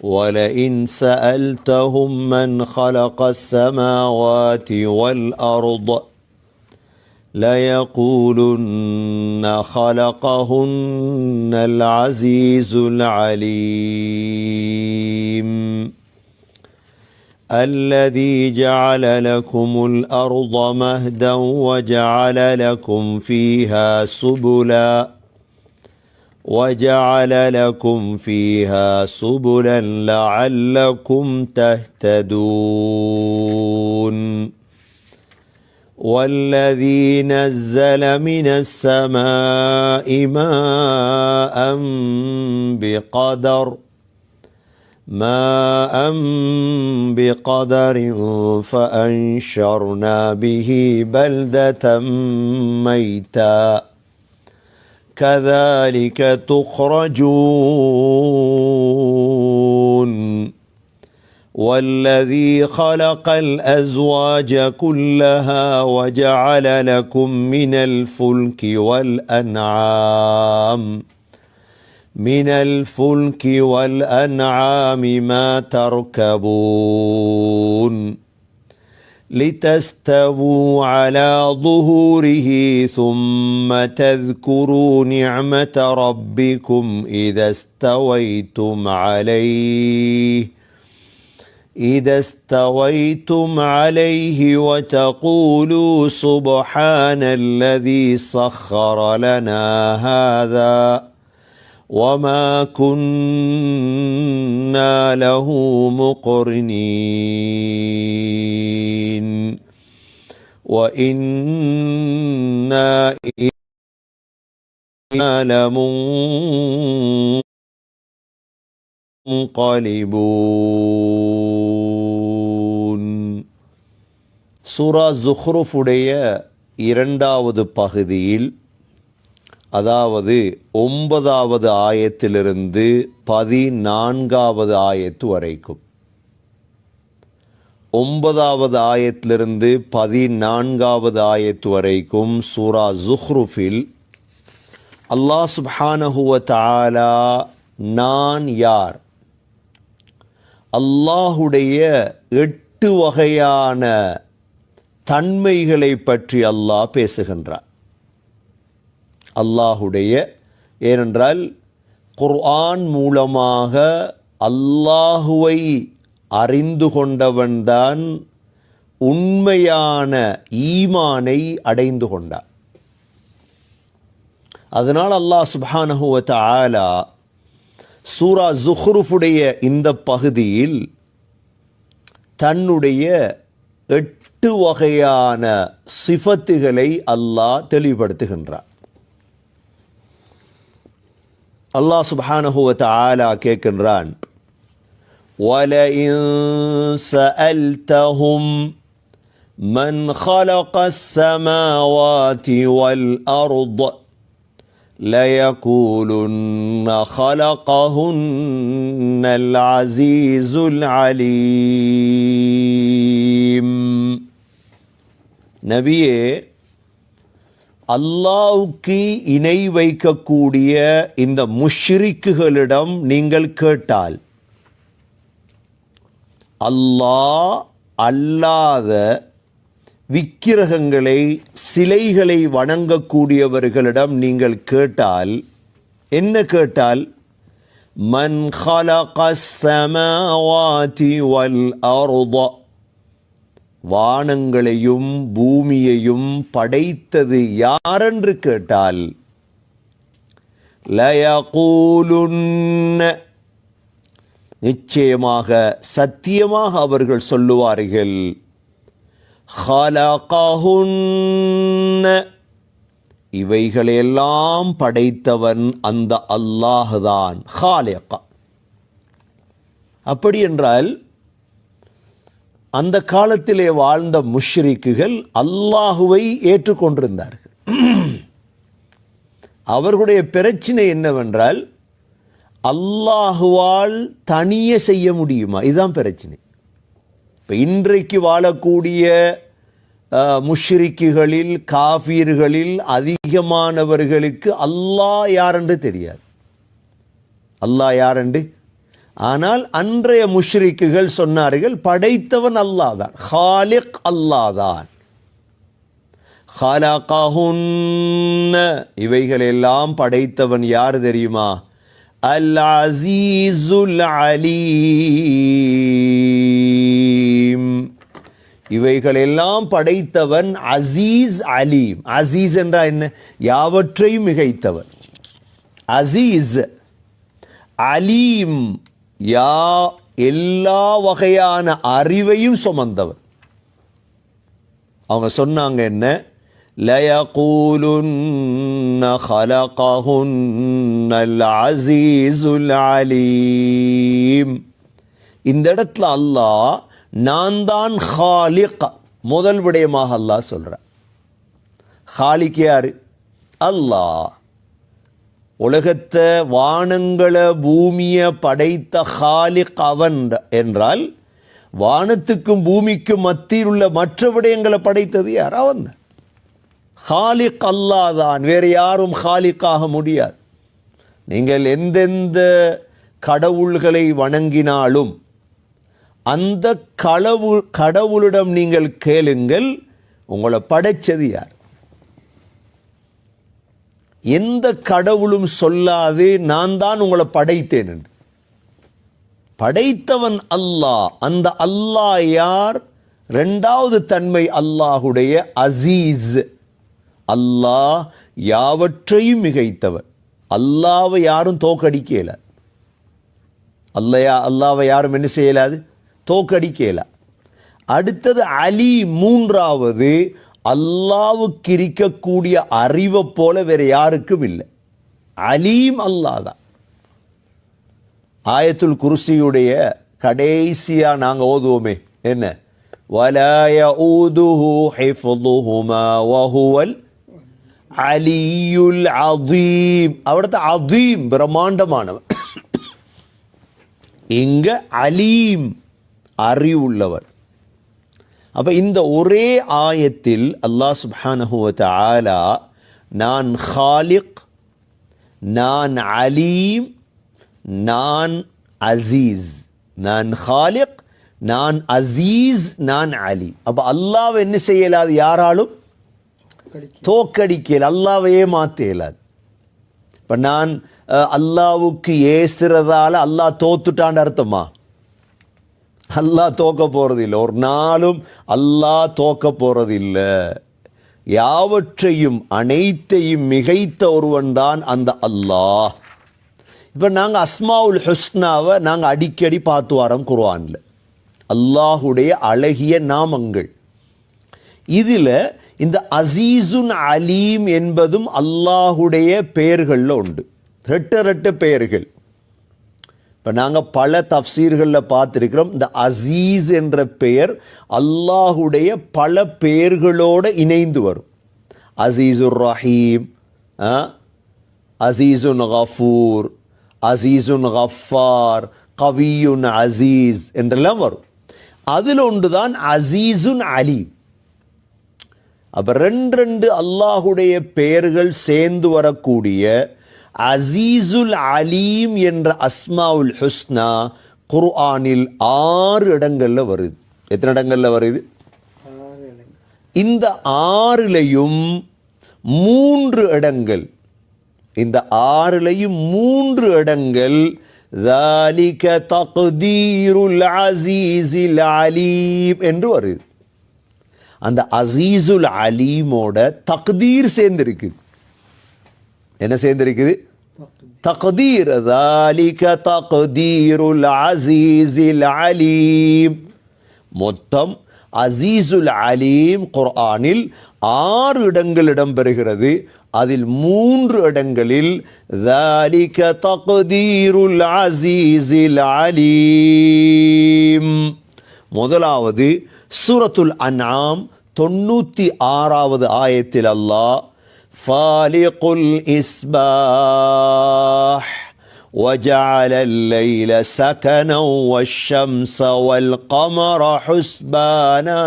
ولئن سألتهم من خلق السماوات والأرض ليقولن خلقهن العزيز العليم. الذي جعل لكم الأرض مهدا وجعل لكم فيها سبلا وجعل لكم فيها سبلا لعلكم تهتدون. والذي نزل من السماء ماء بقدر ماء بقدر فأنشرنا به بلدة ميتا. كذلك تخرجون. والذي خلق الأزواج كلها وجعل لكم من الفلك والأنعام. من الفلك والأنعام ما تركبون. لتستووا على ظهوره ثم تذكروا نعمة ربكم إذا استويتم عليه إذا استويتم عليه وتقولوا سبحان الذي سخر لنا هذا. وما كنا له مقرنين وإنا إلى لمنقلبون சூரா ஜுஹ்ருஃபுடைய இரண்டாவது பகுதியில் அதாவது ஒன்பதாவது ஆயத்திலிருந்து பதினான்காவது ஆயத்து வரைக்கும். ஒன்பதாவது ஆயத்திலிருந்து பதினான்காவது ஆயத்து வரைக்கும் சூரா ஜுஹ்ருஃபில் அல்லாஹ் சுப்ஹானஹுவ தாலா நான் யார்? அல்லாஹுடைய எட்டு வகையான தன்மைகளை பற்றி அல்லாஹ் பேசுகின்றார் அல்லாஹுடைய. ஏனென்றால் குர்ஆன் மூலமாக அல்லாஹுவை அறிந்து கொண்டவன்தான் உண்மையான ஈமானை அடைந்து கொண்டான். அதனால் அல்லாஹ் சுபானஹுவத் ஆலா சூரா ஜுஹ்ருஃபுடைய இந்த பகுதியில் தன்னுடைய எட்டு வகையான சிஃபத்துகளை அல்லாஹ் தெளிவுபடுத்துகின்றார் அல்லாஹ் சுபானஹுவத்த ஆலா கேட்கின்றான் وَلَئِن سَأَلْتَهُمْ مَنْ خَلَقَ السَّمَاوَاتِ وَالْأَرْضَ لَيَقُولُنَّ خَلَقَهُنَّ الْعَزِيزُ الْعَلِيمُ நபியே அல்லாவுக்கு இணை வைக்கக்கூடிய இந்த முஷ்ரிக்குகளிடம் நீங்கள் கேட்டால் அல்லாஹ் அல்லாத விக்கிரகங்களை சிலைகளை வணங்கக்கூடியவர்களிடம் நீங்கள் கேட்டால் என்ன கேட்டால் மன் சமவாதி வல் அருத வானங்களையும் பூமியையும் படைத்தது யாரென்று கேட்டால் லயகூலுன்ன. நிச்சயமாக சத்தியமாக அவர்கள் சொல்லுவார்கள் இவைகளையெல்லாம் படைத்தவன் அந்த அல்லாஹுதான் ஹாலேக்கா அப்படி என்றால் அந்த காலத்திலே வாழ்ந்த முஷ்ரிக்குகள் அல்லாஹுவை ஏற்றுக்கொண்டிருந்தார்கள். அவர்களுடைய பிரச்சனை என்னவென்றால் அல்லாஹுவால் தனியே செய்ய முடியுமா? இதுதான் பிரச்சனை. இப்போ இன்றைக்கு வாழக்கூடிய முஷ்ரிக்குகளில் காஃபீர்களில் அதிகமானவர்களுக்கு அல்லாஹ் யாரென்று தெரியாது. அல்லாஹ் யாரென்று ஆனால் அன்றைய முஷ்ரிக்குகள் சொன்னார்கள் படைத்தவன் அல்லாதான் ஹாலிக் அல்லாதான். தான் ஹலகஹுன்ன. இவைகளெல்லாம் படைத்தவன் யார் தெரியுமா? அல் அசீசுல் அலீம். இவைகளெல்லாம் படைத்தவன் அசீஸ் அலீம். அசீஸ் என்றால் என்ன? யாவற்றையும் மிகைத்தவன். அசீஸ் அலீம். யா எல்லா வகையான அறிவையும் சுமந்தவன் அவங்க சொன்னாங்க என்ன لَيَقُولُنَّ خَلَقَهُنَّ الْعَزِيزُ الْعَلِيمُ இந்த இடத்துல அல்லாஹ் நான் தான் ஹாலிக் முதல் விடயமாக அல்லாஹ் சொல்கிறான் ஹாலிக் யாரு அல்லாஹ் உலகத்தை வானங்களை பூமியை படைத்த ஹாலிக் அவன் என்றால் வானத்துக்கும் பூமிக்கும் மத்தியில் உள்ள மற்ற விடயங்களை படைத்தது யார்? அவன் தான். ஹாலிக் அல்லாதான் வேறு யாரும் ஹாலிக்காக முடியாது. நீங்கள் எந்தெந்த கடவுள்களை வணங்கினாலும் அந்த கடவுள் கடவுளிடம் நீங்கள் கேளுங்கள் உங்களை படைச்சது யார்? எந்த கடவுளும் சொல்லாது நான் தான் உங்களை படைத்தேன் என்று. படைத்தவன் அல்லாஹ். அந்த அல்லாஹ் யார்? ரெண்டாவது தன்மை அல்லாஹுடைய அசீஸ். அல்லாஹ் யாவற்றையும் மிகைத்தவன். அல்லாவை யாரும் தோக்கடிக்கல. அல்லையா அல்லாவை யாரும் என்ன செய்யலாது? தோக்கடிக்கல. அடுத்தது அலி மூன்றாவது அல்லாவுக்கு இருக்கக்கூடிய அறிவை போல வேறு யாருக்கும் இல்லை. அலீம் அல்லா தான். ஆயத்துல் குருசியுடைய கடைசியாக நாங்கள் ஓதுவோமே என்ன? வலாய ஊதுஹு ஹிஃபுதுஹுமா வஹுவல் அலியுல் அதீம் அவிடത്തെ அதீம் பிரம்மாண்டமானவன் இங்க அலீம் அறிவுள்ளவர் அப்ப இந்த ஒரே ஆயத்தில் அல்லாஹ் சுப்ஹானஹு வ தஆலா நான் ஹாலிக் நான் அலீம் நான் அசீஸ். நான் ஹாலிக் நான் அசீஸ் நான் அலி அப்ப அல்லாஹ் என்ன செய்யலாது யாராலும்? தோக்கடிக்கல அல்லாவையே மாற்ற இயலாது. இப்போ நான் அல்லாவுக்கு ஏசுறதால அல்லாஹ் தோத்துட்டான்னு அர்த்தமா? அல்லாஹ் தோக்க போறது இல்லை ஒரு நாளும் அல்லாஹ் தோக்க போறது இல்லை யாவற்றையும் அனைத்தையும் மிகைத்த ஒருவன் தான் அந்த அல்லாஹ். இப்போ நாங்கள் அஸ்மாவுல் ஹுஸ்னாவை நாங்கள் அடிக்கடி பார்த்து வரோம் குர்வானில் அல்லாஹுடைய அழகிய நாமங்கள். இதில் இந்த அசீசுன் அலீம் என்பதும் அல்லாஹுடைய பெயர்களில் உண்டு. ரெட்ட ரெட்ட பெயர்கள். இப்போ நாங்கள் பல தஃசீர்களில் பார்த்துருக்கிறோம். இந்த அசீஸ் என்ற பெயர் அல்லாஹுடைய பல பெயர்களோடு இணைந்து வரும். அசீசுர் ரஹீம் ஆ, அசீசுன் கஃபூர் அசீசுன் கஃபார் கவியுன் அசீஸ் என்றெல்லாம் வரும். அதில் ஒன்று தான் அசீசுன் அலீம் அப்போ ரெண்டு ரெண்டு அல்லாஹுடைய பெயர்கள் சேர்ந்து வரக்கூடிய அசீசுல் அலீம் என்ற அஸ்மாவுல் ஹுஸ்னா குர்ஆனில் ஆறு இடங்கள்ல வருது எத்தனை இடங்கள்ல வருது இந்த ஆறுலையும் மூன்று இடங்கள் இந்த ஆறுலையும் மூன்று இடங்கள் ذَلِكَ تَقْدِيرُ الْعَزِيزِ الْعَلِيمِ என்று வருது அந்த அசீசுல் அலீமோட தக்தீர் சேர்ந்திருக்கு என்ன சேர்ந்திருக்குது? தக்தீர். தாலிக தக்தீருல் அசீஸில் அலீம். மொத்தம் அசீசுல் அலீம் குர்ஆனில் ஆறு இடங்கள் இடம்பெறுகிறது அதில் மூன்று இடங்களில் தாலிக தக்தீருல் அசீஸில் அலீம் முதலாவது சூரத்துல் அன்ஆம் தொண்ணூற்றி ஆறாவது ஆயத்தில் அல்லாஹ் ஃபாலிகுல் இஸ்பாஹ் وجعل الليل سكنا والشمس والقمر حسبانا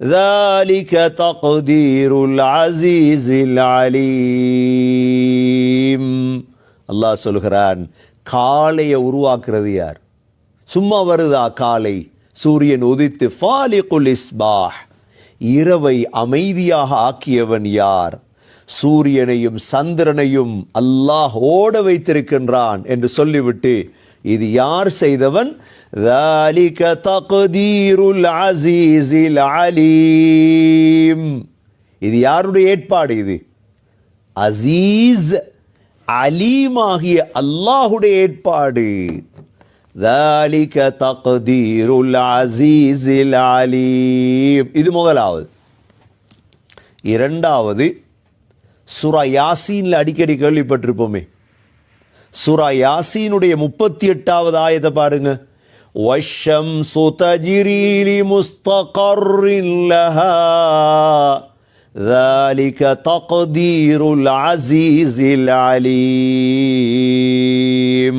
ذلك تقدير العزيز العليم அல்லாஹ் சொல்கிறான் காளையை உருவாக்குறது யார் சும்மா வருதா காலை சூரியன் உதித்து ஃபாலிகுல் இஸ்பாஹ் இரவை அமைதியாக ஆக்கியவன் யார்? சூரியனையும் சந்திரனையும் அல்லாஹ் ஓட வைத்திருக்கின்றான் என்று சொல்லிவிட்டு இது யார் செய்தவன்? அலீம் இது யாருடைய ஏற்பாடு இது? அசீஸ் அலீமாகிய அல்லாஹுடைய ஏற்பாடு. ذَلِكَ تَقْدِيرُ الْعَزِيزِ الْعَلِيمِ இது முதலாவது இரண்டாவது சுரா யாசீன்ல அடிக்கடி கேள்விப்பட்டிருப்போமே சுரா யாசீனுடைய முப்பத்தி எட்டாவது ஆயத்தை பாருங்க والشمس تجري لمستقر لها ذلك تقدير العزيز العليم